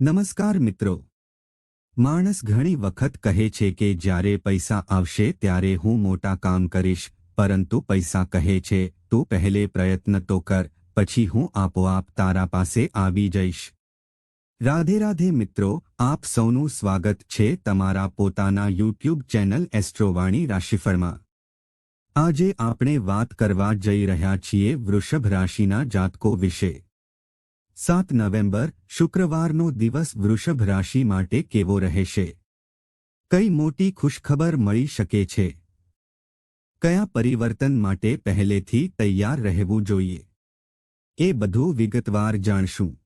નમસ્કાર મિત્રો. માણસ ઘણી વખત કહે છે કે જ્યારે પૈસા આવશે ત્યારે હું મોટા કામ કરીશ, પરંતુ પૈસા કહે છે, તું પહેલે પ્રયત્ન તો કર, પછી હું આપોઆપ તારા પાસે આવી જઈશ. રાધે રાધે મિત્રો, આપ સૌનું સ્વાગત છે તમારા પોતાના યુટ્યુબ ચેનલ એસ્ટ્રોવાણી રાશિફળમાં. આજે આપણે વાત કરવા જઈ રહ્યા છીએ વૃષભ રાશિના જાતકો વિશે. સાત નવેમ્બર, શુક્રવારનો દિવસ વૃષભ રાશિ માટે કેવો રહેશે? કઈ મોટી ખુશખબર મળી શકે છે? કયા પરિવર્તન માટે પહેલેથી તૈયાર રહેવું જોઈએ? એ બધું વિગતવાર જાણશું.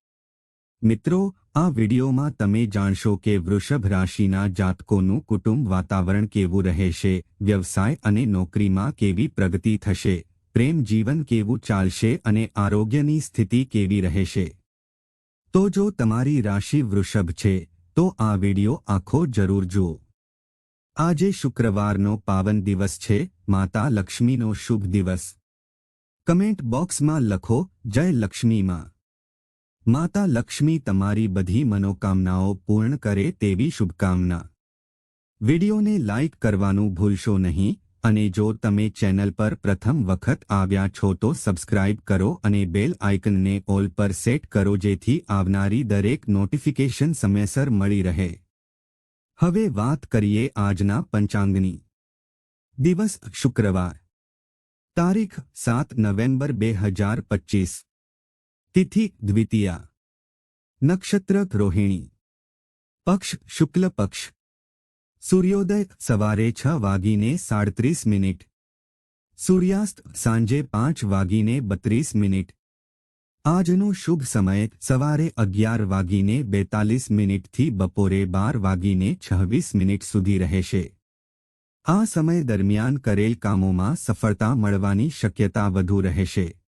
મિત્રો, આ વિડિયોમાં તમે જાણશો કે વૃષભ રાશિના જાતકોનું કુટુંબ વાતાવરણ કેવું રહેશે, વ્યવસાય અને નોકરીમાં કેવી પ્રગતિ થશે, પ્રેમ જીવન કેવું ચાલશે અને આરોગ્યની સ્થિતિ કેવી રહેશે. તો જો તમારી રાશિ વૃષભ છે, તો આ વિડિયો આખો જરૂર જુઓ. આજે શુક્રવારનો પાવન દિવસ છે, માતા લક્ષ્મીનો શુભ દિવસ. કમેન્ટ બોક્સમાં લખો, જય લક્ષ્મીમાં માતા લક્ષ્મી તમારી બધી મનોકામનાઓ પૂર્ણ કરે તેવી શુભકામના. વિડિયોને લાઇક કરવાનું ભૂલશો નહીં અને જો તમે ચેનલ પર પ્રથમ વખત આવ્યા છો તો સબસ્ક્રાઇબ કરો અને બેલ આઇકનને ઓલ પર સેટ કરો જેથી આવનારી દરેક નોટિફિકેશન સમયસર મળી રહે. હવે વાત કરીએ આજના પંચાંગની. દિવસ શુક્રવાર. તારીખ સાત નવેમ્બર બે હજાર પચીસ. તિથિ દ્વિતીયા. નક્ષત્ર રોહિણી. પક્ષ શુક્લ પક્ષ. સૂર્યોદય સવારે છ વાગીને સાડત્રીસ મિનિટ. સૂર્યાસ્ત સાંજે પાંચ વાગીને બત્રીસ મિનિટ. આજનો શુભ સમય સવારે અગિયાર વાગીને બેતાલીસ મિનિટથી બપોરે બાર વાગીને છવ્વીસ મિનિટ સુધી રહેશે. આ સમય દરમિયાન કરેલ કામોમાં સફળતા મળવાની શક્યતા વધુ રહેશે.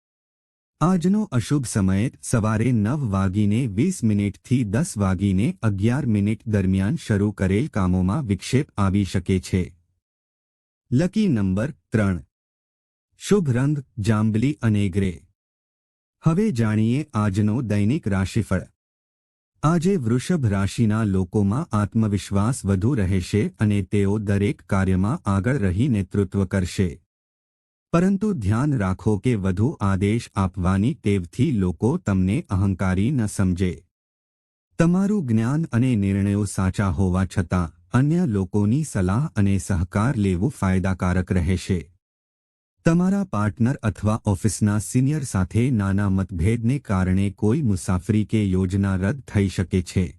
આજનો અશુભ સમય સવારે નવ વાગીને વીસ મિનિટથી દસ વાગીને અગિયાર મિનિટ દરમિયાન શરૂ કરેલ કામોમાં વિક્ષેપ આવી શકે છે. લકી નંબર ત્રણ. શુભ રંગ, જાંબલી અને ગ્રે. હવે જાણીએ આજનો દૈનિક રાશિફળ. આજે વૃષભ રાશિના લોકોમાં આત્મવિશ્વાસ વધુ રહેશે અને તેઓ દરેક કાર્યમાં આગળ રહી નેતૃત્વ કરશે. પરંતુ ધ્યાન રાખો કે વધુ આદેશ આપવાની ટેવથી લોકો તમને અહંકારી ન સમજે. તમારું જ્ઞાન અને નિર્ણયો સાચા હોવા છતાં, અન્ય લોકોની સલાહ અને સહકાર લેવું ફાયદાકારક રહેશે. તમારા પાર્ટનર અથવા ઓફિસના સિનિયર સાથે નાના મતભેદને કારણે કોઈ મુસાફરી કે યોજના રદ થઈ શકે છે.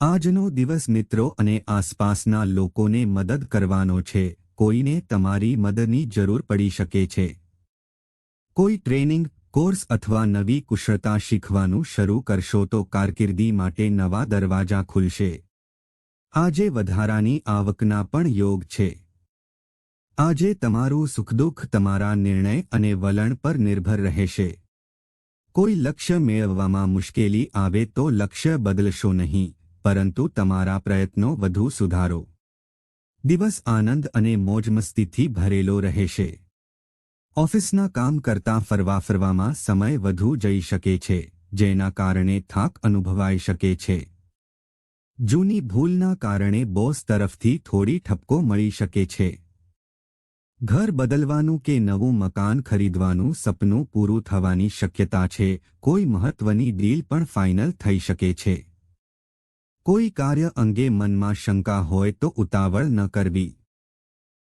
આજનો દિવસ મિત્રો અને આસપાસના લોકોને મદદ કરવાનો છે. કોઈને તમારી મદદની જરૂર પડી શકે છે. કોઈ ટ્રેનિંગ, કોર્સ અથવા નવી કુશળતા શીખવાનું શરૂ કરશો તો કારકિર્દી માટે નવા દરવાજા ખુલશે. આજે વધારાની આવકના પણ યોગ છે. આજે તમારું સુખદુઃખ તમારા નિર્ણય અને વલણ પર નિર્ભર રહેશે. કોઈ લક્ષ્ય મેળવવામાં મુશ્કેલી આવે તો લક્ષ્ય બદલશો નહીં, પરંતુ તમારા પ્રયત્નો વધુ સુધારો. દિવસ આનંદ અને મોજમસ્તીથી ભરેલો રહેશે. ઓફિસના કામ કરતા ફરવા ફરવામાં સમય વધુ જઈ શકે છે, જેના કારણે થાક અનુભવાઈ શકે છે. જૂની ભૂલના કારણે બોસ તરફથી થોડી ઠપકો મળી શકે છે. ઘર બદલવાનું કે નવું મકાન ખરીદવાનું સપનું પૂરું થવાની શક્યતા છે, કોઈ મહત્વની ડીલ પણ ફાઇનલ થઈ શકે છે. કોઈ કાર્ય અંગે મનમાં શંકા હોય તો ઉતાવળ ન કરવી.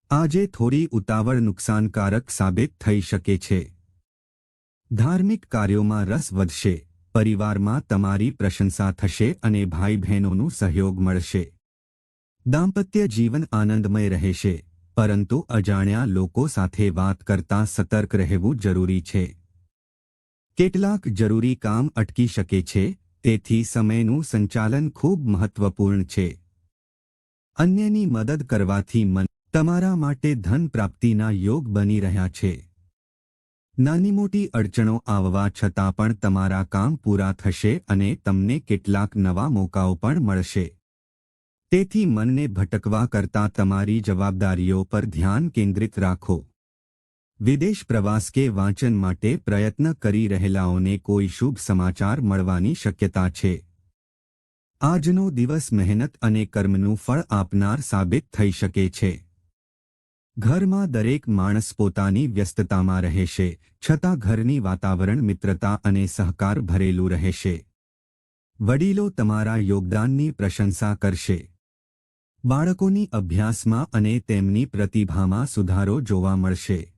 આજે થોડી ઉતાવળ નુકસાનકારક સાબિત થઈ શકે છે. ધાર્મિક કાર્યોમાં રસ વધશે, પરિવારમાં તમારી પ્રશંસા થશે અને ભાઈ બહેનોનું સહયોગ મળશે. દાંપત્ય જીવન આનંદમય રહેશે, પરંતુ અજાણ્યા લોકો સાથે વાત કરતા સતર્ક રહેવું જરૂરી છે. કેટલાક જરૂરી કામ અટકી શકે છે તેથી સમયનું સંચાલન ખૂબ મહત્વપૂર્ણ છે. અન્યની મદદ કરવાથી મન તમારા માટે ધન પ્રાપ્તિના યોગ બની રહ્યા છે. નાની મોટી અડચણો આવવા છતાં પણ તમારા કામ પૂરા થશે અને તમને કેટલાક નવા મોકાઓ પણ મળશે. તેથી મનને ભટકવા કરતાં તમારી જવાબદારીઓ પર ધ્યાન કેન્દ્રિત રાખો. વિદેશ પ્રવાસ કે વાંચન માટે પ્રયત્ન કરી રહેલાઓને કોઈ શુભ સમાચાર મળવાની શક્યતા છે. આજનો દિવસ મહેનત અને કર્મનું ફળ આપનાર સાબિત થઈ શકે છે. ઘરમાં દરેક માણસ પોતાની વ્યસ્તતામાં રહેશે, છતાં ઘરની વાતાવરણ મિત્રતા અને સહકાર ભરેલું રહેશે. વડીલો તમારા યોગદાનની પ્રશંસા કરશે. બાળકોની અભ્યાસમાં અને તેમની પ્રતિભામાં સુધારો જોવા મળશે.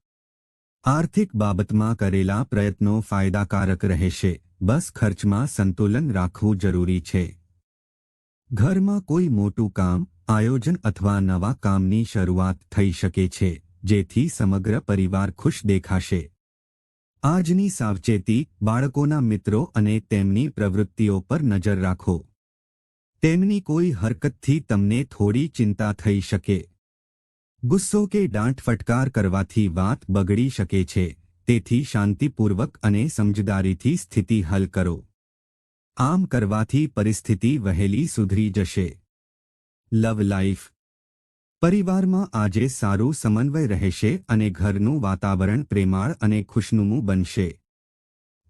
આર્થિક બાબતમાં કરેલા પ્રયત્નો ફાયદાકારક રહેશે. બસ ખર્ચમાં સંતુલન રાખવું જરૂરી છે. ઘરમાં કોઈ મોટું કામ, આયોજન અથવા નવા કામની શરૂઆત થઈ શકે છે, જેથી સમગ્ર પરિવાર ખુશ દેખાશે. આજની સાવચેતી બાળકોના મિત્રો અને તેમની પ્રવૃત્તિઓ પર નજર રાખો. તેમની કોઈ હરકતથી તમને થોડી ચિંતા થઈ શકે. ગુસ્સો કે દાંટ ફટકાર કરવાથી વાત બગડી શકે છે, તેથી શાંતિપૂર્વક અને સમજદારીથી સ્થિતિ હલ કરો. આમ કરવાથી પરિસ્થિતિ વહેલી સુધરી જશે. લવ લાઈફ પરિવારમાં આજે સારું સમન્વય રહેશે અને ઘરનું વાતાવરણ પ્રેમાળ અને ખુશનુમું બનશે.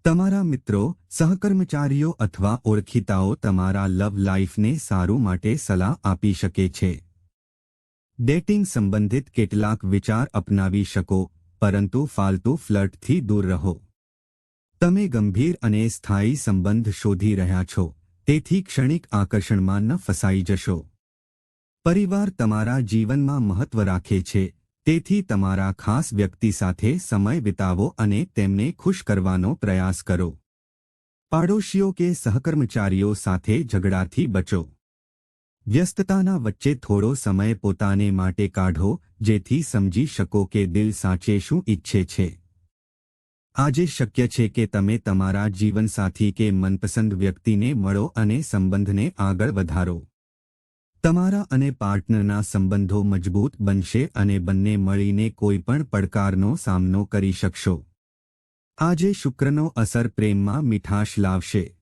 તમારા મિત્રો, સહકર્મચારીઓ અથવા ઓળખીતાઓ તમારા લવ લાઈફને સારું માટે સલાહ આપી શકે છે. ડેટિંગ સંબંધિત કેટલાક વિચાર અપનાવી શકો, પરંતુ ફાલતુ ફ્લર્ટથી દૂર રહો. તમે ગંભીર અને સ્થાયી સંબંધ શોધી રહ્યા છો, તેથી ક્ષણિક આકર્ષણમાં ન ફસાઈ જશો. પરિવાર તમારા જીવનમાં મહત્વ રાખે છે, તેથી તમારા ખાસ વ્યક્તિ સાથે સમય વિતાવો અને તેમને ખુશ કરવાનો પ્રયાસ કરો. પાડોશીઓ કે સહકર્મચારીઓ સાથે ઝઘડાથી બચો. વ્યસ્તતાના વચ્ચે થોડો સમય પોતાને માટે કાઢો, જેથી સમજી શકો કે દિલ સાચે શું ઈચ્છે છે. આજે શક્ય છે કે તમે તમારા જીવનસાથી કે મનપસંદ વ્યક્તિને મળો અને સંબંધને આગળ વધારો. તમારા અને પાર્ટનરના સંબંધો મજબૂત બનશે અને બંને મળીને કોઈપણ પડકારનો સામનો કરી શકશો. આજે શુક્રનો અસર પ્રેમમાં મીઠાશ લાવશે.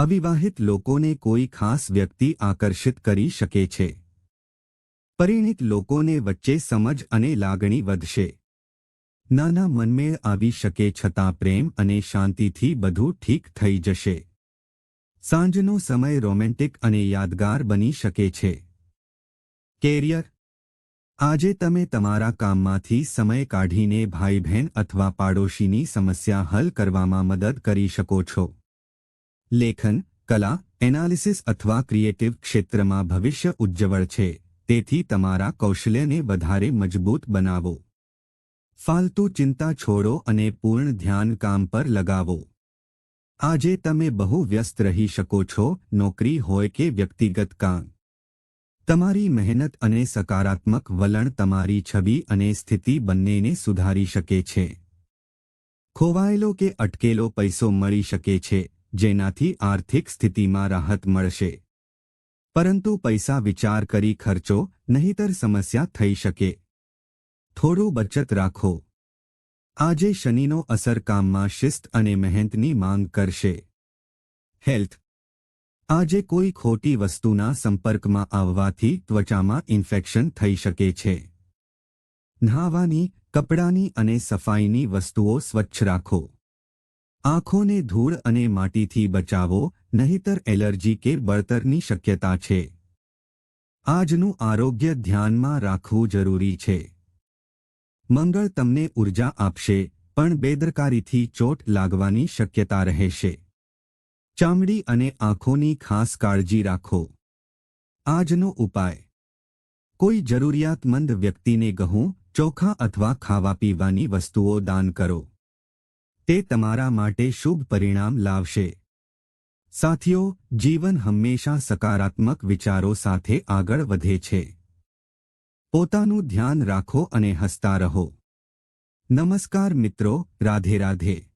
અવિવાહિત લોકોને કોઈ ખાસ વ્યક્તિ આકર્ષિત કરી શકે છે. પરિણિત લોકોને વચ્ચે સમજ અને લાગણી વધશે. નાના મનમેળ આવી શકે છતાં પ્રેમ અને શાંતિથી બધું ઠીક થઈ જશે. સાંજનો સમય રોમેન્ટિક અને યાદગાર બની શકે છે. કેરિયર. આજે તમે તમારા કામમાંથી સમય કાઢીને ભાઈ બહેન અથવા પાડોશીની સમસ્યા હલ કરવામાં મદદ કરી શકો છો. લેખન, કલા, એનાલિસિસ અથવા ક્રિએટિવ ક્ષેત્રમાં ભવિષ્ય ઉજ્જવળ છે. તેથી તમારા કૌશલ્યને વધારે મજબૂત બનાવો. ફાલતુ ચિંતા છોડો અને પૂર્ણ ધ્યાન કામ પર લગાવો. આજે તમે બહુ વ્યસ્ત રહી શકો છો, નોકરી હોય કે વ્યક્તિગત કામ. તમારી મહેનત અને સકારાત્મક વલણ તમારી છબી અને સ્થિતિ બંનેને સુધારી શકે છે. ખોવાયેલો કે અટકેલો પૈસો મળી શકે છે. જેનાથી આર્થિક સ્થિતિમાં રાહત મળશે. પરંતુ પૈસા વિચાર કરી ખર્ચો, નહીતર સમસ્યા થઈ શકે. થોડું બચત રાખો. આજે શનિનો અસર કામમાં શિસ્ત અને મહેનતની માંગ કરશે. હેલ્થ. આજે કોઈ ખોટી વસ્તુના સંપર્કમાં આવવાથી ત્વચામાં ઇન્ફેક્શન થઈ શકે છે. નહાવાની, કપડાની અને સફાઈની વસ્તુઓ સ્વચ્છ રાખો. આંખોને ધૂળ અને માટીથી બચાવો, નહીતર એલર્જી કે બળતરની શક્યતા છે. આજનું આરોગ્ય ધ્યાનમાં રાખવું જરૂરી છે. મંગળ તમને ઊર્જા આપશે, પણ બેદરકારીથી ચોટ લાગવાની શક્યતા રહેશે. ચામડી અને આંખોની ખાસ કાળજી રાખો. આજનો ઉપાય. કોઈ જરૂરિયાતમંદ વ્યક્તિને ગહું ચોખા અથવા ખાવા પીવાની વસ્તુઓ દાન કરો. તે તમારા માટે શુભ પરિણામ લાવશે. સાથીઓ, જીવન હંમેશા સકારાત્મક વિચારો સાથે આગળ વધે છે. પોતાનું ધ્યાન રાખો અને હસતા રહો. નમસ્કાર મિત્રો, રાધે રાધે.